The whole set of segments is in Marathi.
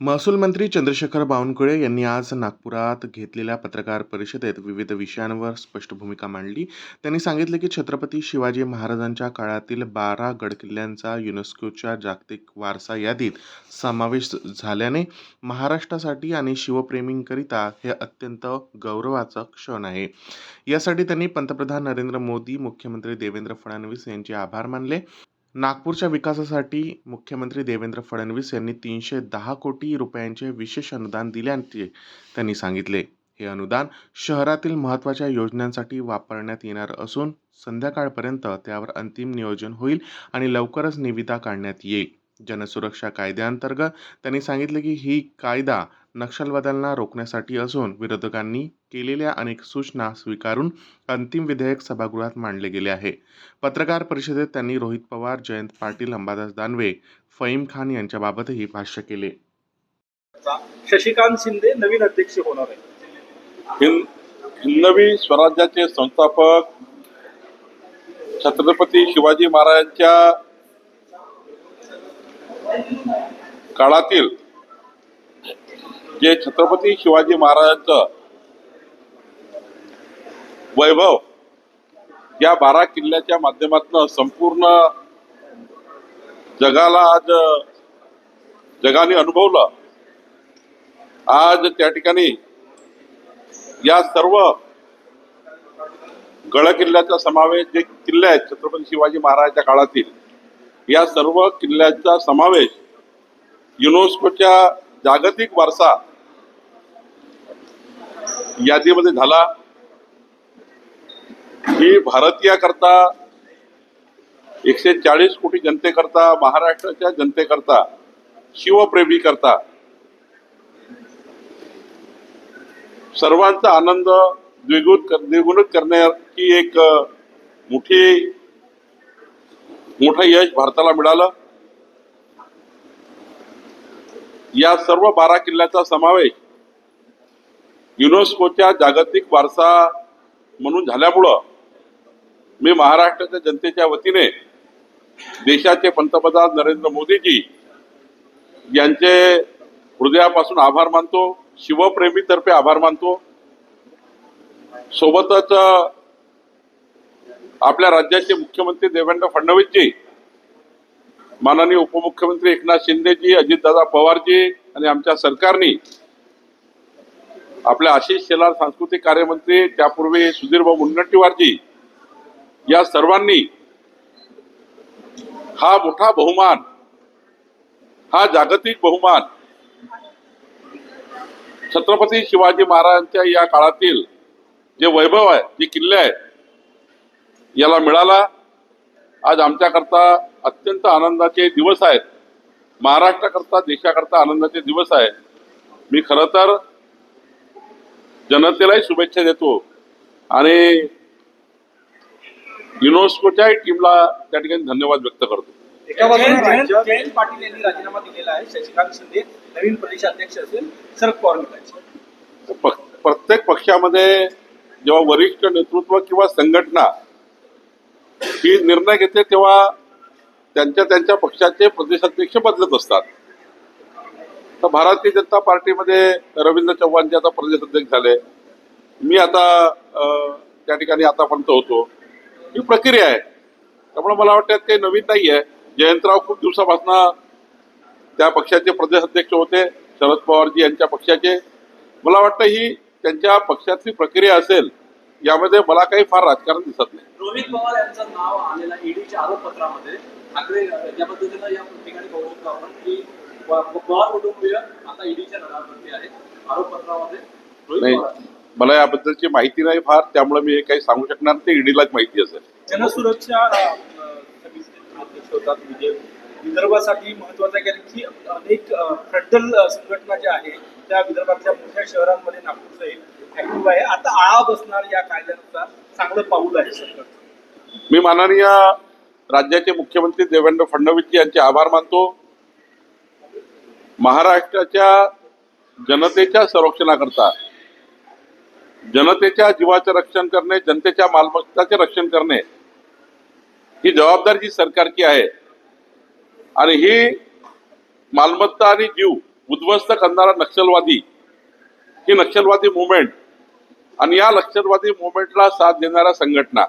महसूल मंत्री चंद्रशेखर बावनकुळे यांनी आज नागपुरात घेतलेल्या पत्रकार परिषदेत विविध विषयांवर स्पष्ट भूमिका मांडली. त्यांनी सांगितले की छत्रपती शिवाजी महाराजांच्या काळातील बारा गडकिल्ल्यांचा युनेस्कोच्या जागतिक वारसा यादीत समावेश झाल्याने महाराष्ट्रासाठी आणि शिवप्रेमींकरिता हे अत्यंत गौरवाचा क्षण आहे. यासाठी त्यांनी पंतप्रधान नरेंद्र मोदी मुख्यमंत्री देवेंद्र फडणवीस यांचे आभार मानले. नागपूरच्या विकासासाठी मुख्यमंत्री देवेंद्र फडणवीस यांनी तीनशे दहा कोटी रुपयांचे विशेष अनुदान दिल्याचे त्यांनी सांगितले. हे अनुदान शहरातील महत्त्वाच्या योजनांसाठी वापरण्यात येणार असून संध्याकाळपर्यंत त्यावर अंतिम नियोजन होईल आणि लवकरच निविदा काढण्यात येईल. जनसुरक्षा कायद्याअंतर्गत त्यांनी सांगितले की ही कायदा नक्षलवाद्यांना रोखण्यासाठी असून विरोधकांनी केलेल्या अनेक सूचना स्वीकारून अंतिम विधेयक सभागृहात मांडले गेले आहे. पत्रकार परिषदेत त्यांनी रोहित पवार जयंत पाटील अंबादास दानवे फईम खान यांच्याबाबतही भाष्य केले. शशिकांत शिंदे नवीन अध्यक्ष होणार आहे हिंद हिंदवी स्वराज्याचे संस्थापक छत्रपती शिवाजी महाराजांच्या काळातील जे छत्रपती शिवाजी महाराजांचं वैभव या बारा किल्ल्याच्या माध्यमातून संपूर्ण जगाला आज जगाने अनुभवलं. आज त्या ठिकाणी या सर्व गड किल्ल्याचा समावेश जे किल्ले आहेत छत्रपती शिवाजी महाराजांच्या काळातील या सर्व किल्ल्याचा समावेश युनेस्कोच्या जागतिक वारसा यादीमध्ये झाला ही भारतीयाकरता एकशे चाळीस कोटी जनतेकरता महाराष्ट्राच्या जनतेकरता शिवप्रेमी करता सर्वांचा आनंद द्विगुण कर- द्विगुणित करण्याची एक मोठी मोठं यश भारताला मिळालं. या सर्व बारा किल्ल्याचा समावेश युनेस्कोच्या जागतिक वारसा म्हणून झाल्यामुळं मी महाराष्ट्राच्या जनतेच्या वतीने देशाचे पंतप्रधान नरेंद्र मोदीजी यांचे हृदयापासून आभार मानतो शिवप्रेमीतर्फे आभार मानतो. सोबतच आपल्या राज्याचे मुख्यमंत्री देवेंद्र फडणवीसजी माननीय उपमुख्यमंत्री एकनाथ शिंदेजी अजितदादा पवारजी आणि आमच्या सरकारनी आपल्या आशिष शेलार सांस्कृतिक कार्यमंत्री त्यापूर्वी सुधीरभाऊ मुनगंटीवारजी या सर्वांनी हा मोठा बहुमान हा जागतिक बहुमान छत्रपती शिवाजी महाराजांच्या या काळातील जे वैभव आहे जे किल्ले आहेत याला मिळाला. आज आमच्याकरता अत्यंत आनंदाचे दिवस आहेत. महाराष्ट्राकरता देशाकरता आनंदाचे दिवस आहे मी खरं तर जनतेलाही शुभेच्छा देतो. आणि युनेस्कोच्याही टीमला त्या ठिकाणी धन्यवाद व्यक्त करतो. एका बाजूने जयंत राज्यात जयंत पाटील यांनी राजीनामा दिलेला आहे. शशिकांत शिंदे नवीन प्रदेशाध्यक्ष असेल शरद पवार गटाचे. प- प्रत्येक पक्षामध्ये जेव्हा वरिष्ठ नेतृत्व किंवा संघटना ही निर्णय घेते तेव्हा त्यांच्या त्यांच्या पक्षाचे प्रदेशाध्यक्ष बदलत असतात. तर भारतीय जनता पार्टीमध्ये रवींद्र चव्हाण जे आता प्रदेशाध्यक्ष झाले. मी आता त्या ठिकाणी आतापर्यंत होतो. ही प्रक्रिया आहे. त्यामुळे मला वाटतं काही नवीन नाही आहे. जयंतराव खूप दिवसापासून त्या पक्षाचे प्रदेशाध्यक्ष होते. शरद पवारजी यांच्या पक्षाचे. मला वाटतं ही त्यांच्या पक्षातली प्रक्रिया असेल यामध्ये मला काही फार राजकारण दिसत नाही. रोहित पवार यांचं नाव आलेलं ईडीच्या आरोपपत्रामध्ये ठाकरे ज्या पद्धतीनं या ठिकाणी आपण की पवार कुटुंबीय आता ईडीच्या नजरावरती आहेत आरोपपत्रामध्ये रोहित नाही पवार. मला याबद्दलची माहिती नाही फार त्यामुळे मी हे काही सांगू शकणार. ते ईडीलाच माहिती असेल. जनसुरक्षा होतात विजय. विदर्भासाठी महत्वाचं आहे कारण की अनेक फ्रंटल संघटना ज्या आहेत त्या विदर्भातल्या मोठ्या शहरांमध्ये नागपूर सहित ऍक्टिव्ह आहे. आता आळा बसणार या कायद्यानुसार चांगलं पाऊल आहे सरकारचं मी माननीय राज्याचे मुख्यमंत्री देवेंद्र फडणवीसजी यांचे आभार मानतो. महाराष्ट्राच्या जनतेच्या संरक्षणाकरता जनतेच्या जीवाचं रक्षण करणे जनतेच्या मालमत्ताचे रक्षण करणे ही जबाबदारी जी सरकारची आहे. आणि ही मालमत्ता आणि जीव उद्ध्वस्त करणारा नक्षलवादी ही नक्षलवादी मुवमेंट आणि या नक्षलवादी मुवमेंटला साथ देणाऱ्या संघटना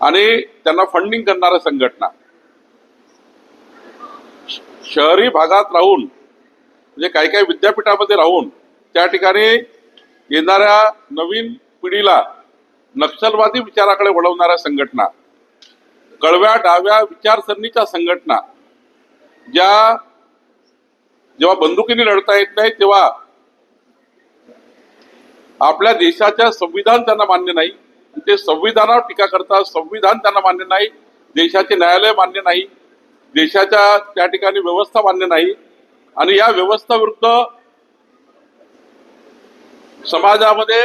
आणि त्यांना फंडिंग करणाऱ्या संघटना शहरी भागात राहून म्हणजे काही काही विद्यापीठामध्ये राहून त्या ठिकाणी येणाऱ्या नवीन पिढीला नक्षलवादी विचाराकडे वळवणाऱ्या संघटना कळव्या डाव्या विचारसरणीच्या संघटना ज्या जेव्हा बंदुकीने लढता येत नाही तेव्हा आपल्या देशाच्या संविधान त्यांना मान्य नाही. ते संविधानावर टीका करतात संविधान त्यांना मान्य नाही देशाचे न्यायालय मान्य नाही. देशाच्या त्या ठिकाणी व्यवस्था मान्य नाही. आणि या व्यवस्थाविरुद्ध समाजामध्ये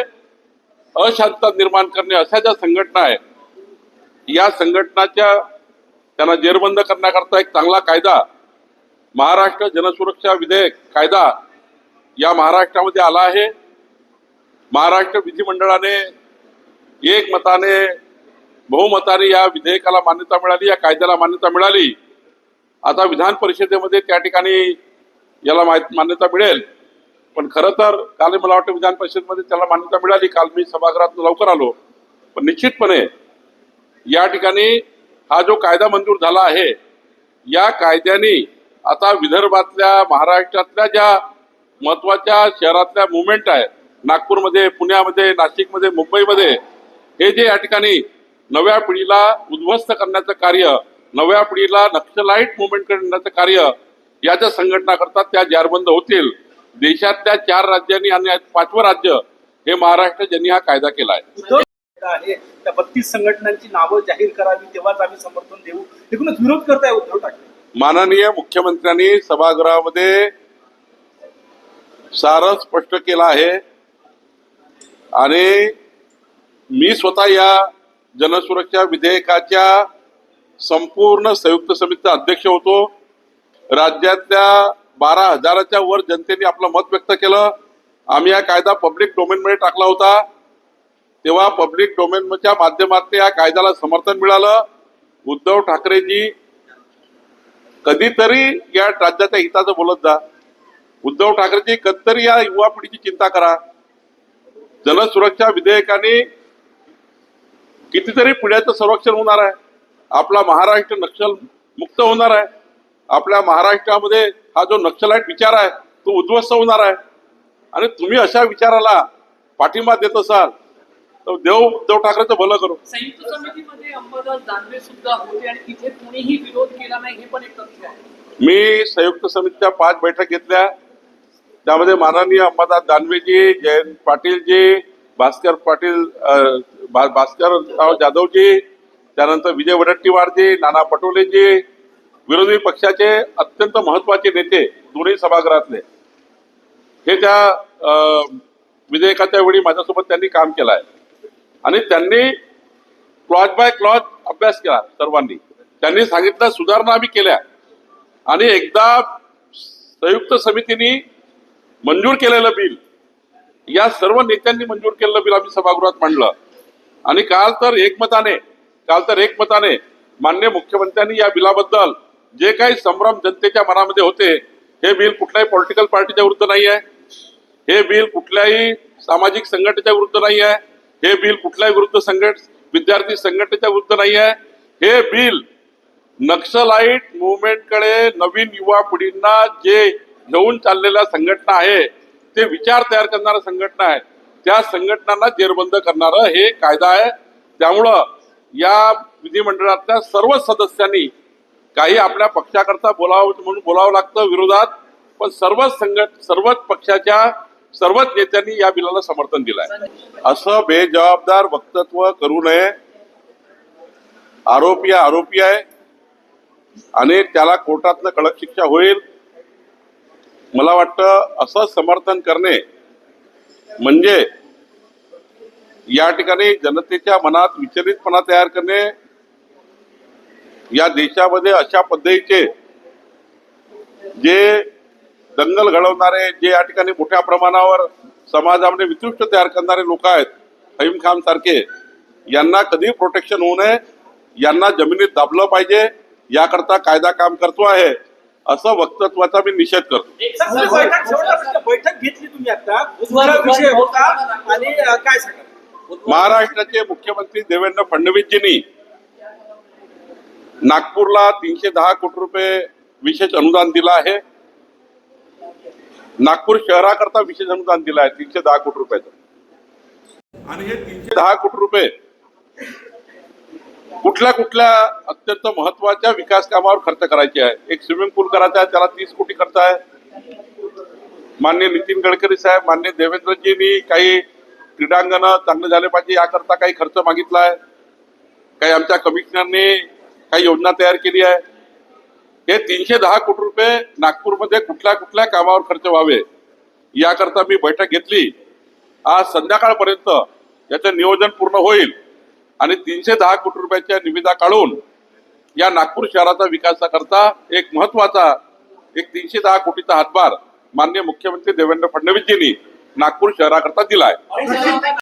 अशांतता निर्माण करणे अशा ज्या संघटना आहेत या संघटनाच्या त्यांना जेरबंद करण्याकरता एक चांगला कायदा महाराष्ट्र जनसुरक्षा विधेयक कायदा या महाराष्ट्रामध्ये आला आहे. महाराष्ट्र विधिमंडळाने एक मताने बहुमताने या विधेयकाला मान्यता मिळाली या कायद्याला मान्यता मिळाली. आता विधान परिषदेमध्ये त्या ठिकाणी याला मान्यता मिळेल. पण खरं तर काल मला वाटतं विधान परिषदेमध्ये त्याला मान्यता मिळाली. काल मी सभागृहात लवकर आलो. पण निश्चितपणे या ठिकाणी हा जो कायदा मंजूर झाला आहे या कायद्याने आता विदर्भातल्या महाराष्ट्रातल्या ज्या महत्त्वाच्या शहरातल्या मुवमेंट आहेत नागपूरमध्ये पुण्यामध्ये नाशिकमध्ये मुंबईमध्ये हे जे या ठिकाणी नव्या पिढीला उद्ध्वस्त करण्याचं कार्य नव्या पिढीला नक्षलाईट मुवमेंट करण्याचं कार्य या ज्या संघटना करतात त्या जारबंद होतील. देशातल्या चार राज्यांनी आणि पाचवं राज्य हे महाराष्ट्र ज्यांनी हा कायदा केला आहे. त्या बत्तीस संघटनांची नावं जाहीर करावी तेव्हाच आम्ही समर्थन देऊ. एकूणच विरोध करताय उद्धव ठाकरे. माननीय मुख्यमंत्र्यांनी सभागृहामध्ये सारं स्पष्ट केलं आहे. आणि मी स्वतः या जनसुरक्षा विधेयकाच्या संपूर्ण संयुक्त समितीचा अध्यक्ष होतो. राज्यातल्या बारा हजाराच्या वर जनतेने आपलं मत व्यक्त केलं. आम्ही हा कायदा पब्लिक डोमेनमध्ये टाकला होता. तेव्हा पब्लिक डोमेनच्या माध्यमातून या कायद्याला समर्थन मिळालं. उद्धव ठाकरेजी कधीतरी या राज्याच्या हिताचं बोलत जा. उद्धव ठाकरेजी कधीतरी या युवा पिढीची चिंता करा. जनसुरक्षा विधेयकाने कितीतरी पिढ्याचं संरक्षण होणार आहे. आपला महाराष्ट्र नक्षल मुक्त होणार आहे. आपल्या महाराष्ट्रामध्ये हा जो नक्षलाईट विचार आहे तो उद्ध्वस्त होणार आहे. आणि तुम्ही अशा विचाराला पाठिंबा देत असाल तर देव उद्धव ठाकरेचं भलं करू. संयुक्त समितीमध्ये अंबादास दानवे सुद्धा होते आणि तिथे कोणीही विरोध केला नाही हे पण एक तथ्य आहे. मी संयुक्त समितीच्या पाच बैठक घेतल्या. त्यामध्ये माननीय अंबादास दानवेजी जयंत पाटीलजी भास्कर पाटील भास्करराव जाधवजी त्यानंतर विजय वडट्टीवारजी नाना पटोलेजी विरोधी पक्षाचे अत्यंत महत्त्वाचे नेते दोन्ही सभागृहातले. हे त्या विधेयकाच्या वेळी माझ्यासोबत त्यांनी काम केलं आहे. आणि त्यांनी क्लॉज बाय क्लॉज अभ्यास केला सर्वांनी. त्यांनी सांगितलं सुधारणा आम्ही केल्या. आणि एकदा संयुक्त समितीने मंजूर केलेलं बिल या सर्व नेत्यांनी मंजूर केलेलं बिल आम्ही सभागृहात मांडलं. आणि काल तर एकमताने काल तर एकमताने मान्य मुख्यमंत्र्यांनी या बिलाबद्दल जे काही संभ्रम जनतेच्या मनामध्ये होते हे बिल कुठल्याही पॉलिटिकल पार्टीच्या विरुद्ध नाही आहे हे बिल कुठल्याही सामाजिक संघटनेच्या विरुद्ध नाही आहे हे बिल कुठल्याही विरुद्ध संघट विद्यार्थी संघटनेच्या विरुद्ध नाही आहे हे बिल नक्षलाईट मुवमेंटकडे नवीन युवा पिढींना जे घेऊन चाललेल्या संघटना आहे ते विचार तयार करणाऱ्या संघटना आहे. त्या संघटनांना जेरबंद करणारं हे कायदा आहे. त्यामुळं या विधिमंडळातल्या सर्व सदस्यांनी काही आपल्या पक्षाकरता बोलावं म्हणून बोलावं लागतं विरोधात पण सर्वच संघट सर्वच पक्षाच्या सर्वच नेत्यांनी या बिलाला समर्थन दिलंय. असं बेजबाबदार वक्तव्य करू नये. आरोपी आरोपी आहे. आणि त्याला कोर्टातनं कडक शिक्षा होईल. मला वाटतं असं समर्थन करणे म्हणजे या ठिकाणी जनतेच्या मनात विचलितपणा तयार करणे या देशामध्ये अशा पद्धतीचे जे दंगल घडवणारे जे या ठिकाणी मोठ्या प्रमाणावर समाजामध्ये वितृष्ट तयार करणारे लोक आहेत फहीम खान सारखे यांना कधी प्रोटेक्शन होऊ नये. यांना जमिनीत दाबलं पाहिजे. याकरता कायदा काम करतो आहे. असं वक्तत्वाचा मी निषेध करतो. बैठक घेतली तुम्ही आता. विषय होता आणि काय सांगा महाराष्ट्राचे मुख्यमंत्री देवेंद्र फडणवीसजींनी नागपूरला तीनशे दहा कोटी रुपये विशेष अनुदान दिलं आहे. नागपूर शहराकरता विशेष अनुदान दिलं आहे तीनशे दहा कोटी रुपयाचं. आणि हे तीनशे दहा कोटी रुपये कुठल्या कुठल्या अत्यंत महत्त्वाच्या विकास कामावर खर्च करायचे आहे? एक स्विमिंग पूल करायचा आहे त्याला तीस कोटी खर्च आहे. मान्य नितीन गडकरी साहेब मान्य देवेंद्रजींनी काही क्रीडांगण चांगले झाले पाहिजे याकरता काही खर्च मागितला आहे काही आमच्या कमिशनरने काही योजना तयार केली आहे. हे तीनशे दहा कोटी रुपये नागपूरमध्ये कुठल्या कुठल्या कामावर खर्च व्हावे याकरता मी बैठक घेतली. आज संध्याकाळपर्यंत याचं नियोजन पूर्ण होईल आणि तीनशे दहा कोटी रुपयाच्या निविदा काढून या नागपूर शहराचा विकासाकरता एक महत्त्वाचा एक तीनशे दहा कोटीचा हातभार मान्य मुख्यमंत्री देवेंद्र फडणवीसजींनी नागपूर शहराकरता दिला आहे